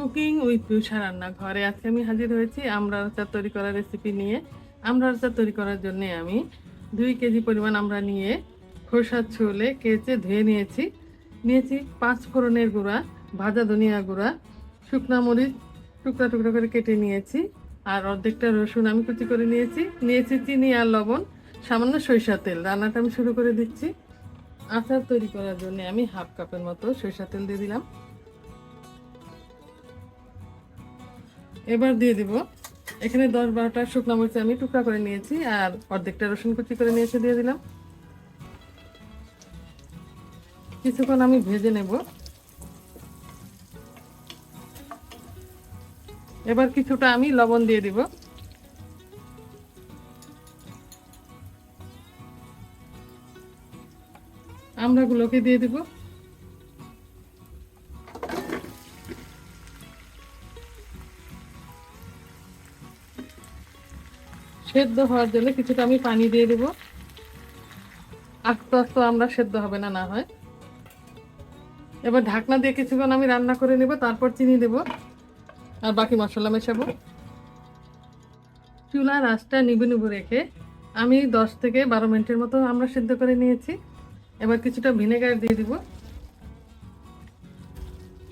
Cooking with পিউষা রান্না। ঘরে আজকে আমি হাজির হয়েছি আমরা আচার তৈরি করার রেসিপি নিয়ে। আমরা আচার তৈরি করার জন্য আমি দুই কেজি পরিমাণ আমরা নিয়ে খোসা ছুলে কেচে ধুয়ে নিয়েছি। নিয়েছি পাঁচ ফোড়নের গুঁড়া, ভাজা ধনিয়া গুঁড়া, শুকনা মরিচ টুকরা টুকরা করে কেটে নিয়েছি। আর অর্ধেকটা রসুন আমি কুচি করে নিয়েছি। নিয়েছি চিনি আর লবণ, সামান্য সরিষা তেল। রান্নাটা আমি শুরু করে দিচ্ছি। আচার তৈরি করার জন্য আমি হাফ কাপের মতো সরিষা তেল দিয়ে দিলাম। এবার দিয়ে দিব। এখানে দশ বারোটা শুকনো মরিচ আমি টুকরা করে নিয়েছি আর অর্ধেকটা রসুন কুচি করে নিয়েছে, দিয়ে দিলাম। কিছুক্ষণ আমি ভেজে নেব। এবার কিছুটা আমি লবণ দিয়ে দিব। আমড়াগুলোকে দিয়ে দিব। সেদ্ধ হওয়ার জন্য কিছুটা আমি পানি দিয়ে দেবো। আস্তে আস্তে আমরা সেদ্ধ হবে না না হয়। এবার ঢাকনা দিয়ে কিছুক্ষণ আমি রান্না করে নেব, তারপর চিনি দেব, আর বাকি মশলা মেশাবো। চুলার আঁচটা নিবু নিবু রেখে আমি দশ থেকে বারো মিনিটের মতো আমরা সেদ্ধ করে নিয়েছি। এবার কিছুটা ভিনেগার দিয়ে দিব।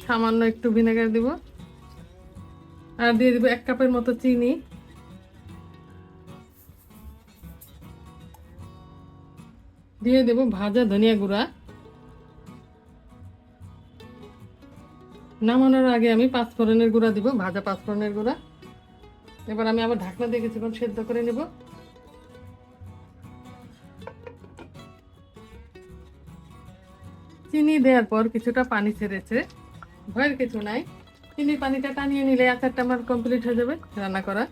সামান্য একটু ভিনেগার দিব। আর দিয়ে দিব এক কাপের মতো চিনি। দিয়ে দেব ভাজা ধনিয়া গুঁড়া। নামানোর আগে আমি পাঁচফোড়নের গুঁড়া দিব, ভাজা পাঁচফোড়নের গুঁড়া। এবার আমি আবার ঢাকনা দিয়ে কিছুক্ষণ সেদ্ধ করে নেব। চিনি দেওয়ার পর কিছুটা পানি ছেড়েছে, ভয়ের কিছু নাই। চিনি পানিটা টানিয়ে নিলে আচারটা আমার কমপ্লিট হয়ে যাবে, রান্না করা।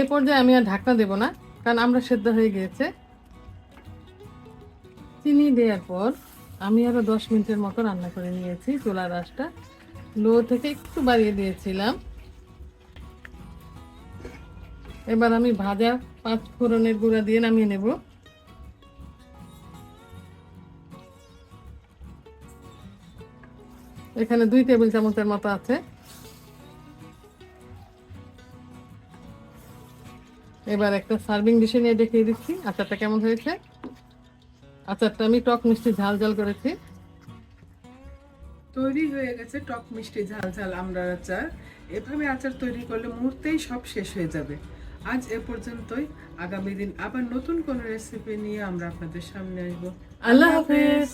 এ পর্যায়ে আমি আর ঢাকনা দেব না। কারণ আমরা সেদ্ধ হয়ে গিয়েছে চিনি দেওয়ার পর আমি আরও দশ মিনিটের মতো রান্না করে নিয়েছি চুলার আঁচটা। লো থেকে একটু বাড়িয়ে দিয়েছিলাম। এবার আমি ভাজা পাঁচ ফোড়নের গুঁড়া দিয়ে নামিয়ে নেব। এখানে দুই টেবিল চামচের মতো আছে। এবার একটা সার্ভিং ডিশে নিয়ে দেখিয়ে দিচ্ছি। আচারটা কেমন হয়েছে? আচারটা আমি টক মিষ্টি ঝাল ঝাল করেছি। তৈরি হয়ে গেছে টক মিষ্টি ঝাল ঝাল আমড়ার আচার। এভাবে আচার তৈরি করলে মুহূর্তেই সব শেষ হয়ে যাবে। আজ এ পর্যন্তই। আগামী দিন আবার নতুন কোনো রেসিপি নিয়ে আমরা আপনাদের সামনে আসব। আল্লাহ হাফেজ।